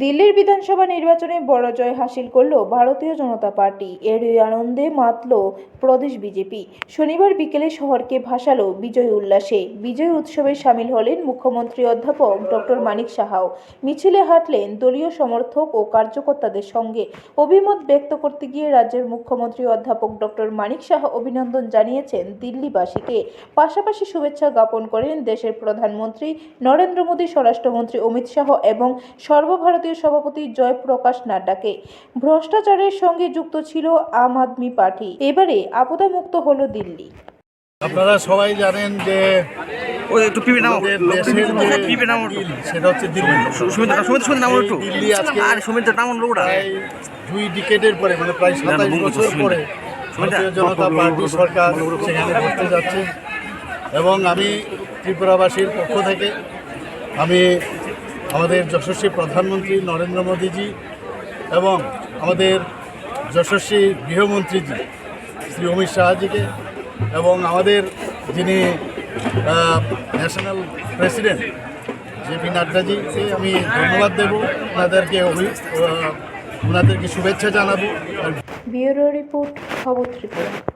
দিল্লির বিধানসভা নির্বাচনে বড় জয় হাসিল করল ভারতীয় জনতা পার্টি। এর আনন্দে মাতল প্রদেশ বিজেপি। শনিবার বিকেলে শহরকে ভাসালো বিজয় উল্লাসে। বিজয় উৎসবে সামিল হলেন মুখ্যমন্ত্রী অধ্যাপক ডক্টর মানিক সাহাও। মিছিলে হাঁটলেন দলীয় সমর্থক ও কার্যকর্তাদের সঙ্গে। অভিমত ব্যক্ত করতে গিয়ে রাজ্যের মুখ্যমন্ত্রী অধ্যাপক ডক্টর মানিক সাহা অভিনন্দন জানিয়েছেন দিল্লিবাসীকে। পাশাপাশি শুভেচ্ছা জ্ঞাপন করেন দেশের প্রধানমন্ত্রী নরেন্দ্র মোদী, স্বরাষ্ট্রমন্ত্রী অমিত শাহ এবং সর্বভারতীয় সভাপতি জয়প্রকাশ নাড্ডাকে। ভ্রষ্টাচারের সঙ্গে যুক্ত ছিল আম আদমি পার্টি। এবারে আপদামুক্ত হলো দিল্লি। আপনারা সবাই জানেন যে ওই একটু পিপি নাম আমাদের দেশের যে পিপি নাম দিল, সেটা হচ্ছে দিল্লি। সুমিত সুমিত সুমিত নাম একটু। দিল্লি আজকে আর সুমিত নাম লোকটা প্রায় দুই ডিকেটের পরে মানে প্রায় সাতাইশ বছর পরে ভারতীয় জনতা পার্টি সরকার সেখানে বসতে যাচ্ছে। এবং আমি ত্রিপুরাবাসীর পক্ষ থেকে আমি আমাদের যশস্বী প্রধানমন্ত্রী নরেন্দ্র মোদীজি এবং আমাদের যশস্বী গৃহমন্ত্রীজি শ্রী অমিত শাহজিকে এবং আমাদের যিনি ন্যাশনাল প্রেসিডেন্ট জেপি নাড্ডাজিকে আমি ধন্যবাদ দেব। ওনাদেরকে ওনাদেরকে শুভেচ্ছা জানাব। ব্যুরো রিপোর্ট খবর